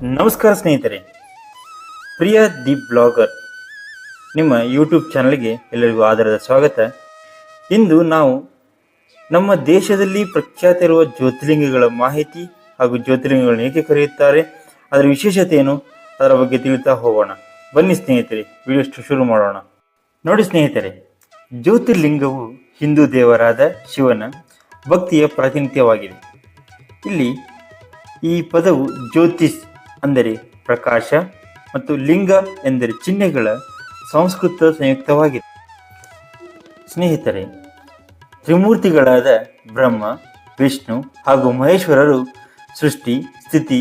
ನಮಸ್ಕಾರ ಸ್ನೇಹಿತರೆ. Priya the blogger, ನಿಮ್ಮ ಯೂಟ್ಯೂಬ್ ಚಾನಲ್ಗೆ ಎಲ್ಲರಿಗೂ ಆಧಾರದ ಸ್ವಾಗತ. ಇಂದು ನಾವು ನಮ್ಮ ದೇಶದಲ್ಲಿ ಪ್ರಖ್ಯಾತ ಇರುವ ಜ್ಯೋತಿರ್ಲಿಂಗಗಳ ಮಾಹಿತಿ ಹಾಗೂ ಜ್ಯೋತಿರ್ಲಿಂಗಗಳನ್ನು ಏಕೆ ಕರೆಯುತ್ತಾರೆ, ಅದರ ವಿಶೇಷತೆ ಏನು ಅದರ ಬಗ್ಗೆ ತಿಳಿತಾ ಹೋಗೋಣ. ಬನ್ನಿ ಸ್ನೇಹಿತರೆ ವಿಡಿಯೋ ಶುರು ಮಾಡೋಣ. ನೋಡಿ ಸ್ನೇಹಿತರೆ, ಜ್ಯೋತಿರ್ಲಿಂಗವು ಹಿಂದೂ ದೇವರಾದ ಶಿವನ ಭಕ್ತಿಯ ಪ್ರಾತಿನಿಧ್ಯವಾಗಿದೆ. ಇಲ್ಲಿ ಈ ಪದವು ಜ್ಯೋತಿಷ್ ಅಂದರೆ ಪ್ರಕಾಶ ಮತ್ತು ಲಿಂಗ ಎಂದರೆ ಚಿಹ್ನೆಗಳ ಸಂಸ್ಕೃತ ಸಂಯುಕ್ತವಾಗಿದೆ. ಸ್ನೇಹಿತರೆ, ತ್ರಿಮೂರ್ತಿಗಳಾದ ಬ್ರಹ್ಮ, ವಿಷ್ಣು ಹಾಗೂ ಮಹೇಶ್ವರರು ಸೃಷ್ಟಿ, ಸ್ಥಿತಿ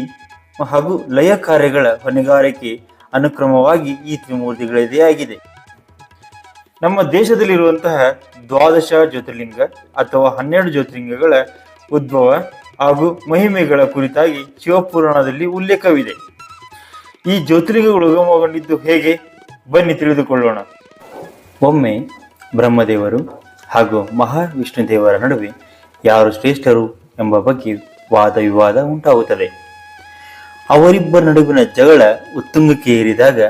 ಹಾಗೂ ಲಯ ಕಾರ್ಯಗಳ ಹೊಣೆಗಾರಿಕೆ ಅನುಕ್ರಮವಾಗಿ ಈ ತ್ರಿಮೂರ್ತಿಗಳದೇ ಆಗಿದೆ. ನಮ್ಮ ದೇಶದಲ್ಲಿರುವಂತಹ ದ್ವಾದಶ ಜ್ಯೋತಿರ್ಲಿಂಗ ಅಥವಾ ಹನ್ನೆರಡು ಜ್ಯೋತಿರ್ಲಿಂಗಗಳ ಉದ್ಭವ ಹಾಗೂ ಮಹಿಮೆಗಳ ಕುರಿತಾಗಿ ಶಿವಪುರಾಣದಲ್ಲಿ ಉಲ್ಲೇಖವಿದೆ. ಈ ಜ್ಯೋತಿರ್ಲಿಂಗಗಳು ಉಗಮಗೊಂಡಿದ್ದು ಹೇಗೆ? ಬನ್ನಿ ತಿಳಿದುಕೊಳ್ಳೋಣ. ಒಮ್ಮೆ ಬ್ರಹ್ಮದೇವರು ಹಾಗೂ ಮಹಾವಿಷ್ಣು ದೇವರ ನಡುವೆ ಯಾರು ಶ್ರೇಷ್ಠರು ಎಂಬ ಬಗ್ಗೆ ವಾದ ವಿವಾದ ಉಂಟಾಗುತ್ತದೆ. ಅವರಿಬ್ಬರ ನಡುವಿನ ಜಗಳ ಉತ್ತುಂಗಕ್ಕೆ ಏರಿದಾಗ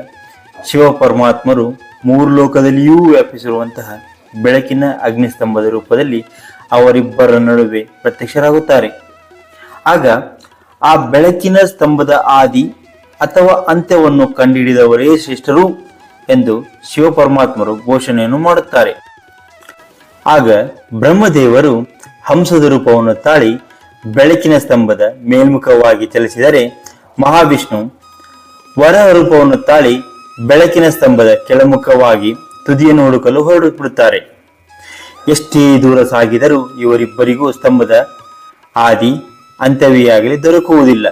ಶಿವ ಪರಮಾತ್ಮರು ಮೂರು ಲೋಕದಲ್ಲಿಯೂ ವ್ಯಾಪಿಸಿರುವಂತಹ ಬೆಳಕಿನ ಅಗ್ನಿಸ್ತಂಭದ ರೂಪದಲ್ಲಿ ಅವರಿಬ್ಬರ ನಡುವೆ ಪ್ರತ್ಯಕ್ಷರಾಗುತ್ತಾರೆ. ಆಗ ಆ ಬೆಳಕಿನ ಸ್ತಂಭದ ಆದಿ ಅಥವಾ ಅಂತ್ಯವನ್ನು ಕಂಡುಹಿಡಿದವರೇ ಶ್ರೇಷ್ಠರು ಎಂದು ಶಿವಪರಮಾತ್ಮರು ಘೋಷಣೆಯನ್ನು ಮಾಡುತ್ತಾರೆ. ಆಗ ಬ್ರಹ್ಮದೇವರು ಹಂಸದ ರೂಪವನ್ನು ತಾಳಿ ಬೆಳಕಿನ ಸ್ತಂಭದ ಮೇಲ್ಮುಖವಾಗಿ ಚಲಿಸಿದರೆ ಮಹಾವಿಷ್ಣು ವರ ರೂಪವನ್ನು ತಾಳಿ ಬೆಳಕಿನ ಸ್ತಂಭದ ಕೆಳಮುಖವಾಗಿ ತುದಿಯನ್ನು ಹುಡುಕಲು ಹೊರಡುತ್ತಾರೆ ಎಷ್ಟೇ ದೂರ ಸಾಗಿದರೂ ಇವರಿಬ್ಬರಿಗೂ ಸ್ತಂಭದ ಆದಿ ಅಂತ್ಯವಿಯಾಗಲಿ ದೊರಕುವುದಿಲ್ಲ.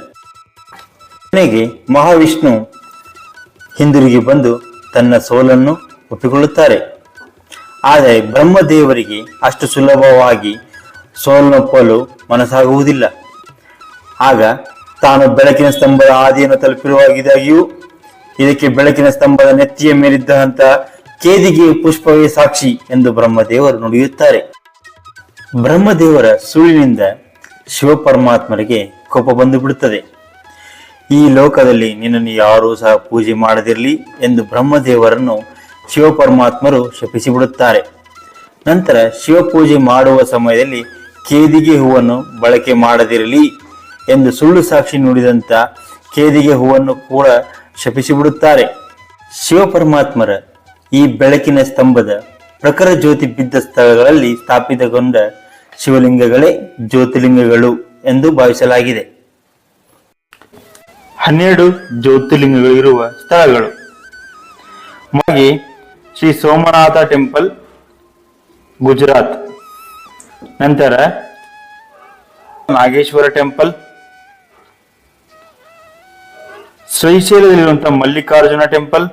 ಕೊನೆಗೆ ಮಹಾವಿಷ್ಣು ಹಿಂದಿರುಗಿ ಬಂದು ತನ್ನ ಸೋಲನ್ನು ಒಪ್ಪಿಕೊಳ್ಳುತ್ತಾರೆ. ಆದರೆ ಬ್ರಹ್ಮದೇವರಿಗೆ ಅಷ್ಟು ಸುಲಭವಾಗಿ ಸೋಲನೊಪ್ಪಲು ಮನಸ್ಸಾಗುವುದಿಲ್ಲ. ಆಗ ತಾನು ಬೆಳಕಿನ ಸ್ತಂಭದ ಆದಿಯನ್ನು ತಲುಪಿರುವಾಗಿದ್ದಾಗಿಯೂ, ಇದಕ್ಕೆ ಬೆಳಕಿನ ಸ್ತಂಭದ ನೆತ್ತಿಯ ಮೇಲಿದ್ದಂತಹ ಕೇದಿಗೆ ಪುಷ್ಪವೇ ಸಾಕ್ಷಿ ಎಂದು ಬ್ರಹ್ಮದೇವರು ನುಡಿಯುತ್ತಾರೆ. ಬ್ರಹ್ಮದೇವರ ಸುಳ್ಳಿನಿಂದ ಶಿವಪರಮಾತ್ಮರಿಗೆ ಕೋಪ ಬಂದು ಬಿಡುತ್ತದೆ. ಈ ಲೋಕದಲ್ಲಿ ನಿನ್ನನ್ನು ಯಾರೂ ಸಹ ಪೂಜೆ ಮಾಡದಿರಲಿ ಎಂದು ಬ್ರಹ್ಮದೇವರನ್ನು ಶಿವಪರಮಾತ್ಮರು ಶಪಿಸಿಬಿಡುತ್ತಾರೆ ನಂತರ ಶಿವಪೂಜೆ ಮಾಡುವ ಸಮಯದಲ್ಲಿ ಕೇದಿಗೆ ಹೂವನ್ನು ಬಳಕೆ ಮಾಡದಿರಲಿ ಎಂದು ಸುಳ್ಳು ಸಾಕ್ಷಿ ನುಡಿದಂತ ಕೇದಿಗೆ ಹೂವನ್ನು ಕೂಡ ಶಪಿಸಿ ಬಿಡುತ್ತಾರೆ. ಶಿವಪರಮಾತ್ಮರ ಈ ಬೆಳಕಿನ ಸ್ತಂಭದ ಪ್ರಖರ ಜ್ಯೋತಿ ಬಿದ್ದ ಸ್ಥಳಗಳಲ್ಲಿ ಸ್ಥಾಪಿತಗೊಂಡ ಶಿವಲಿಂಗಗಳೇ ಜ್ಯೋತಿರ್ಲಿಂಗಗಳು ಎಂದು ಭಾವಿಸಲಾಗಿದೆ. ಹನ್ನೆರಡು ಜ್ಯೋತಿರ್ಲಿಂಗಗಳಿರುವ ಸ್ಥಳಗಳು. ಮಾಗಿ ಶ್ರೀ ಸೋಮನಾಥ ಟೆಂಪಲ್, ಗುಜರಾತ್. ನಂತರ ನಾಗೇಶ್ವರ ಟೆಂಪಲ್, ಶ್ರೀಶೈಲದಲ್ಲಿರುವಂತಹ ಮಲ್ಲಿಕಾರ್ಜುನ ಟೆಂಪಲ್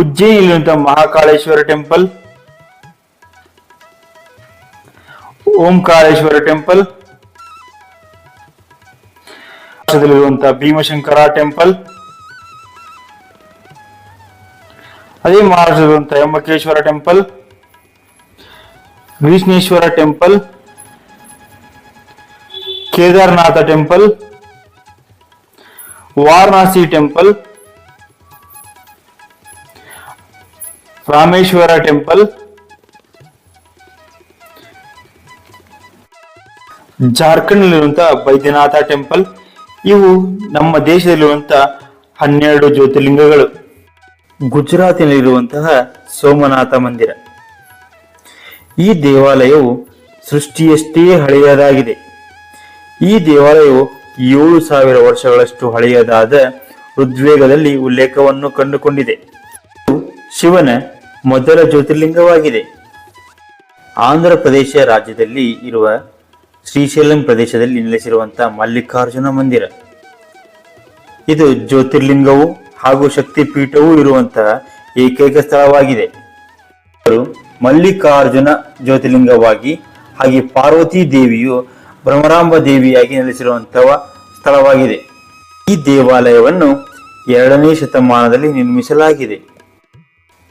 ಉಜ್ಜಯಿನಲ್ಲಿರುವಂತಹ ಮಹಾಕಾಳೇಶ್ವರ ಟೆಂಪಲ್ ಓಂಕಾರೇಶ್ವರ ಟೆಂಪಲ್. ಇರುವಂತಹ ಭೀಮಶಂಕರ ಟೆಂಪಲ್. ಅದೇ ಮಹಾರಾಷ್ಟ್ರದಲ್ಲಿರುವಂತಹ Yamakeshwara temple. Vishneshwara temple. Kedarnatha temple. Varanasi temple. Rameshwara temple. ಜಾರ್ಖಂಡ್ನಲ್ಲಿರುವಂತಹ Baidyanatha temple. ಇವು ನಮ್ಮ ದೇಶದಲ್ಲಿರುವಂತಹ ಹನ್ನೆರಡು ಜ್ಯೋತಿರ್ಲಿಂಗಗಳು. ಗುಜರಾತಿನಲ್ಲಿರುವಂತಹ ಸೋಮನಾಥ ಮಂದಿರ. ಈ ದೇವಾಲಯವು ಸೃಷ್ಟಿಯಷ್ಟೇ ಹಳೆಯದಾಗಿದೆ. ಈ ದೇವಾಲಯವು ಏಳು ಸಾವಿರ ವರ್ಷಗಳಷ್ಟು ಹಳೆಯದಾದ ಉದ್ವೇಗದಲ್ಲಿ ಉಲ್ಲೇಖವನ್ನು ಕಂಡುಕೊಂಡಿದೆ. ಶಿವನ ಮೊದಲ ಜ್ಯೋತಿರ್ಲಿಂಗವಾಗಿದೆ. ಆಂಧ್ರ ಪ್ರದೇಶ ರಾಜ್ಯದಲ್ಲಿ ಇರುವ ಶ್ರೀಶೈಲಂ ಪ್ರದೇಶದಲ್ಲಿ ನೆಲೆಸಿರುವಂತಹ ಮಲ್ಲಿಕಾರ್ಜುನ ಮಂದಿರ. ಇದು ಜ್ಯೋತಿರ್ಲಿಂಗವು ಹಾಗೂ ಶಕ್ತಿಪೀಠವೂ ಇರುವಂತಹ ಏಕೈಕ ಸ್ಥಳವಾಗಿದೆ. ಮಲ್ಲಿಕಾರ್ಜುನ ಜ್ಯೋತಿರ್ಲಿಂಗವಾಗಿ ಹಾಗೆ ಪಾರ್ವತಿ ದೇವಿಯು ಭ್ರಮರಾಂಬ ದೇವಿಯಾಗಿ ನೆಲೆಸಿರುವಂತಹ ಸ್ಥಳವಾಗಿದೆ. ಈ ದೇವಾಲಯವನ್ನು ಎರಡನೇ ಶತಮಾನದಲ್ಲಿ ನಿರ್ಮಿಸಲಾಗಿದೆ.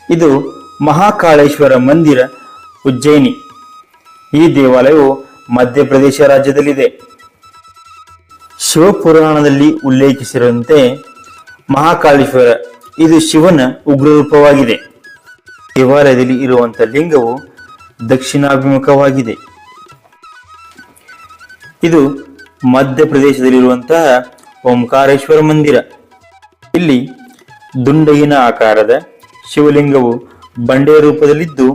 ಇದು ಮಹಾಕಾಳೇಶ್ವರ ಮಂದಿರ ಉಜ್ಜಯಿನಿ. ಈ ದೇವಾಲಯವು ಮಧ್ಯಪ್ರದೇಶ ರಾಜ್ಯದಲ್ಲಿದೆ. ಶಿವಪುರಾಣದಲ್ಲಿ ಉಲ್ಲೇಖಿಸಿರುವಂತೆ ಮಹಾಕಾಳೇಶ್ವರ, ಇದು ಶಿವನ ಉಗ್ರರೂಪವಾಗಿದೆ. ದೇವಾಲಯದಲ್ಲಿ ಇರುವಂತಹ ಲಿಂಗವು ದಕ್ಷಿಣಾಭಿಮುಖವಾಗಿದೆ. ಇದು ಮಧ್ಯಪ್ರದೇಶದಲ್ಲಿರುವಂತಹ ಓಂಕಾರೇಶ್ವರ ಮಂದಿರ. ಇಲ್ಲಿ ದುಂಡಗಿನ ಆಕಾರದ ಶಿವಲಿಂಗವು ಬಂಡೆಯ ರೂಪದಲ್ಲಿದ್ದು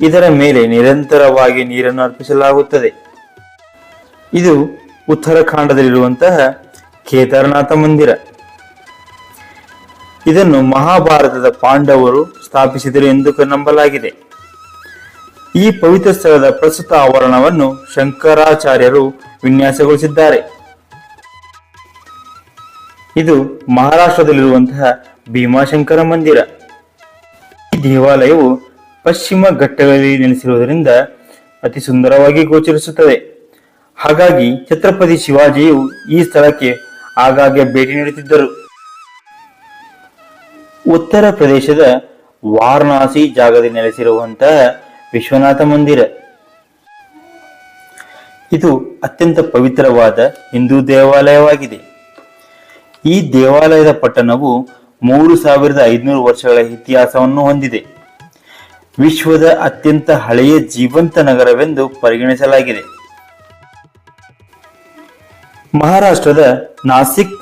ಇದರ ಮೇಲೆ ನಿರಂತರವಾಗಿ ನೀರನ್ನು ಅರ್ಪಿಸಲಾಗುತ್ತದೆ. ಇದು ಉತ್ತರಾಖಂಡದಲ್ಲಿರುವಂತಹ ಕೇದಾರನಾಥ ಮಂದಿರ. ಇದನ್ನು ಮಹಾಭಾರತದ ಪಾಂಡವರು ಸ್ಥಾಪಿಸಿದರು ಎಂದು ನಂಬಲಾಗಿದೆ. ಈ ಪವಿತ್ರ ಸ್ಥಳದ ಪ್ರಸ್ತುತ ಆವರಣವನ್ನು ಶಂಕರಾಚಾರ್ಯರು ವಿನ್ಯಾಸಗೊಳಿಸಿದ್ದಾರೆ. ಇದು ಮಹಾರಾಷ್ಟ್ರದಲ್ಲಿರುವಂತಹ ಭೀಮಾಶಂಕರ ಮಂದಿರ. ಈ ದೇವಾಲಯವು ಪಶ್ಚಿಮ ಘಟ್ಟಗಳಲ್ಲಿ ನೆಲೆಸಿರುವುದರಿಂದ ಅತಿ ಸುಂದರವಾಗಿ ಗೋಚರಿಸುತ್ತದೆ. ಹಾಗಾಗಿ ಛತ್ರಪತಿ ಶಿವಾಜಿಯು ಈ ಸ್ಥಳಕ್ಕೆ ಆಗಾಗ್ಗೆ ಭೇಟಿ ನೀಡುತ್ತಿದ್ದರು. ಉತ್ತರ ಪ್ರದೇಶದ ವಾರಣಾಸಿ ಜಾಗದಲ್ಲಿ ನೆಲೆಸಿರುವಂತಹ ವಿಶ್ವನಾಥ ಮಂದಿರ. ಇದು ಅತ್ಯಂತ ಪವಿತ್ರವಾದ ಹಿಂದೂ ದೇವಾಲಯವಾಗಿದೆ. ಈ ದೇವಾಲಯದ ಪಟ್ಟಣವು ಮೂರು ಸಾವಿರದ ಐದುನೂರು ವರ್ಷಗಳ ಇತಿಹಾಸವನ್ನು ಹೊಂದಿದೆ. ವಿಶ್ವದ ಅತ್ಯಂತ ಹಳೆಯ ಜೀವಂತ ನಗರವೆಂದು ಪರಿಗಣಿಸಲಾಗಿದೆ. ಮಹಾರಾಷ್ಟ್ರದ ನಾಸಿಕ್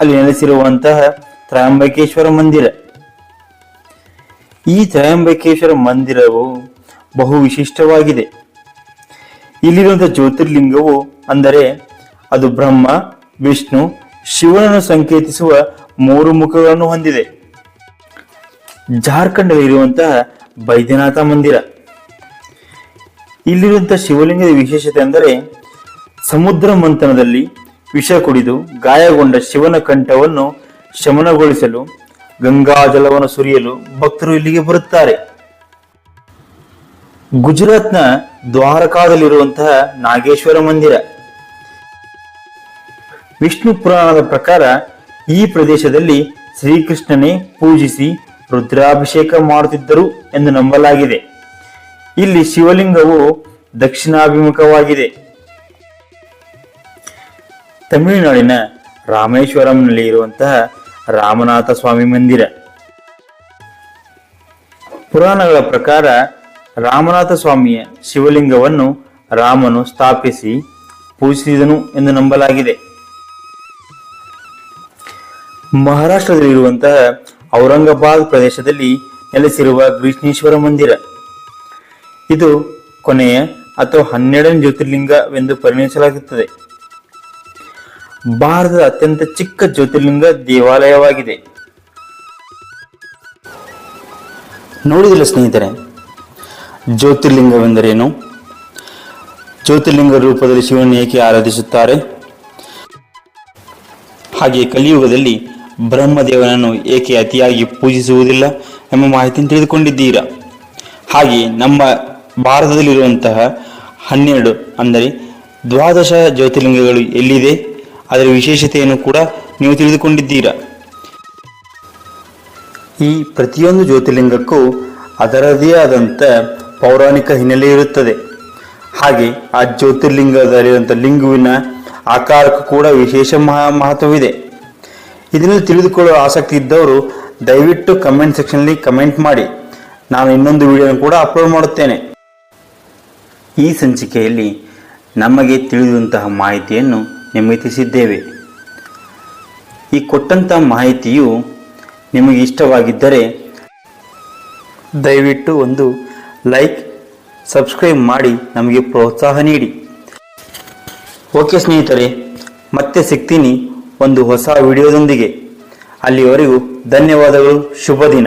ಅಲ್ಲಿ ನೆಲೆಸಿರುವಂತಹ ತ್ರಯಂಬಕೇಶ್ವರ ಮಂದಿರ. ಈ ತ್ರಯಂಬಕೇಶ್ವರ ಮಂದಿರವು ಬಹು ವಿಶಿಷ್ಟವಾಗಿದೆ ಇಲ್ಲಿರುವಂತಹ ಜ್ಯೋತಿರ್ಲಿಂಗವು ಅಂದರೆ ಅದು ಬ್ರಹ್ಮ, ವಿಷ್ಣು, ಶಿವನನ್ನು ಸಂಕೇತಿಸುವ ಮೂರು ಮುಖಗಳನ್ನು ಹೊಂದಿದೆ. ಜಾರ್ಖಂಡ್ ಇರುವಂತಹ ಬೈದ್ಯನಾಥ ಮಂದಿರ. ಇಲ್ಲಿರುವಂತಹ ಶಿವಲಿಂಗದ ವಿಶೇಷತೆ ಅಂದರೆ ಸಮುದ್ರ ಮಂಥನದಲ್ಲಿ ವಿಷ ಕುಡಿದು ಗಾಯಗೊಂಡ ಶಿವನ ಕಂಠವನ್ನು ಶಮನಗೊಳಿಸಲು, ಗಂಗಾಜಲವನ್ನು ಸುರಿಯಲು ಭಕ್ತರು ಇಲ್ಲಿಗೆ ಬರುತ್ತಾರೆ. ಗುಜರಾತ್ನ ದ್ವಾರಕಾದಲ್ಲಿರುವಂತಹ ನಾಗೇಶ್ವರ ಮಂದಿರ. ವಿಷ್ಣು ಪುರಾಣದ ಪ್ರಕಾರ ಈ ಪ್ರದೇಶದಲ್ಲಿ ಶ್ರೀಕೃಷ್ಣನೇ ಪೂಜಿಸಿ ರುದ್ರಾಭಿಷೇಕ ಮಾಡುತ್ತಿದ್ದರು ಎಂದು ನಂಬಲಾಗಿದೆ. ಇಲ್ಲಿ ಶಿವಲಿಂಗವು ದಕ್ಷಿಣಾಭಿಮುಖವಾಗಿದೆ. ತಮಿಳುನಾಡಿನ ರಾಮೇಶ್ವರಂನಲ್ಲಿ ಇರುವಂತಹ ರಾಮನಾಥ ಸ್ವಾಮಿ ಮಂದಿರ. ಪುರಾಣಗಳ ಪ್ರಕಾರ ರಾಮನಾಥ ಸ್ವಾಮಿಯ ಶಿವಲಿಂಗವನ್ನು ರಾಮನು ಸ್ಥಾಪಿಸಿ ಪೂಜಿಸಿದನು ಎಂದು ನಂಬಲಾಗಿದೆ. ಮಹಾರಾಷ್ಟ್ರದಲ್ಲಿರುವಂತಹ ಔರಂಗಾಬಾದ್ ಪ್ರದೇಶದಲ್ಲಿ ನೆಲೆಸಿರುವ ಗ್ರೀಷ್ಣೇಶ್ವರ ಮಂದಿರ. ಇದು ಕೊನೆಯ ಅಥವಾ ಹನ್ನೆರಡನೇ ಜ್ಯೋತಿರ್ಲಿಂಗವೆಂದು ಪರಿಗಣಿಸಲಾಗುತ್ತದೆ. ಭಾರತದ ಅತ್ಯಂತ ಚಿಕ್ಕ ಜ್ಯೋತಿರ್ಲಿಂಗ ದೇವಾಲಯವಾಗಿದೆ. ನೋಡಿದಿಲ್ಲ ಸ್ನೇಹಿತರೆ, ಜ್ಯೋತಿರ್ಲಿಂಗವೆಂದರೇನು? ಜ್ಯೋತಿರ್ಲಿಂಗ ರೂಪದಲ್ಲಿ ಶಿವನ ಏಕೆ ಆರಾಧಿಸುತ್ತಾರೆ? ಹಾಗೆ ಕಲಿಯುಗದಲ್ಲಿ ಬ್ರಹ್ಮದೇವನನ್ನು ಏಕೆ ಅತಿಯಾಗಿ ಪೂಜಿಸುವುದಿಲ್ಲ ಎಂಬ ಮಾಹಿತಿಯನ್ನು ತಿಳಿದುಕೊಂಡಿದ್ದೀರಾ? ಹಾಗೆ ನಮ್ಮ ಭಾರತದಲ್ಲಿರುವಂತಹ ಹನ್ನೆರಡು ಅಂದರೆ ದ್ವಾದಶ ಜ್ಯೋತಿರ್ಲಿಂಗಗಳು ಎಲ್ಲಿದೆ? ಅದರ ವಿಶೇಷತೆಯನ್ನು ಕೂಡ ನೀವು ತಿಳಿದುಕೊಂಡಿದ್ದೀರಾ? ಈ ಪ್ರತಿಯೊಂದು ಜ್ಯೋತಿರ್ಲಿಂಗಕ್ಕೂ ಅದರದೇ ಆದಂಥ ಪೌರಾಣಿಕ ಹಿನ್ನೆಲೆ ಇರುತ್ತದೆ. ಹಾಗೆ ಆ ಜ್ಯೋತಿರ್ಲಿಂಗದಲ್ಲಿರುವಂಥ ಲಿಂಗುವಿನ ಆಕಾರಕ್ಕೂ ಕೂಡ ವಿಶೇಷ ಮಹಾ ಮಹತ್ವವಿದೆ. ಇದನ್ನು ತಿಳಿದುಕೊಳ್ಳುವ ಆಸಕ್ತಿ ಇದ್ದವರು ದಯವಿಟ್ಟು ಕಮೆಂಟ್ ಸೆಕ್ಷನ್ಲಿ ಕಮೆಂಟ್ ಮಾಡಿ. ನಾನು ಇನ್ನೊಂದು ವಿಡಿಯೋನ ಕೂಡ ಅಪ್ಲೋಡ್ ಮಾಡುತ್ತೇನೆ. ಈ ಸಂಚಿಕೆಯಲ್ಲಿ ನಮಗೆ ತಿಳಿದಂತಹ ಮಾಹಿತಿಯನ್ನು ನಿಮಗೆ ಈ ಕೊಟ್ಟಂತಹ ಮಾಹಿತಿಯು ನಿಮಗೆ ಇಷ್ಟವಾಗಿದ್ದರೆ ದಯವಿಟ್ಟು ಒಂದು ಲೈಕ್ ಸಬ್ಸ್ಕ್ರೈಬ್ ಮಾಡಿ ನಮಗೆ ಪ್ರೋತ್ಸಾಹ ನೀಡಿ. ಓಕೆ ಸ್ನೇಹಿತರೆ, ಮತ್ತೆ ಸಿಗ್ತೀನಿ. ಒಂದು ಹೊಸ ವಿಡಿಯೋದೊಂದಿಗೆ. ಅಲ್ಲಿವರೆಗೂ ಧನ್ಯವಾದಗಳು ಶುಭ ದಿನ.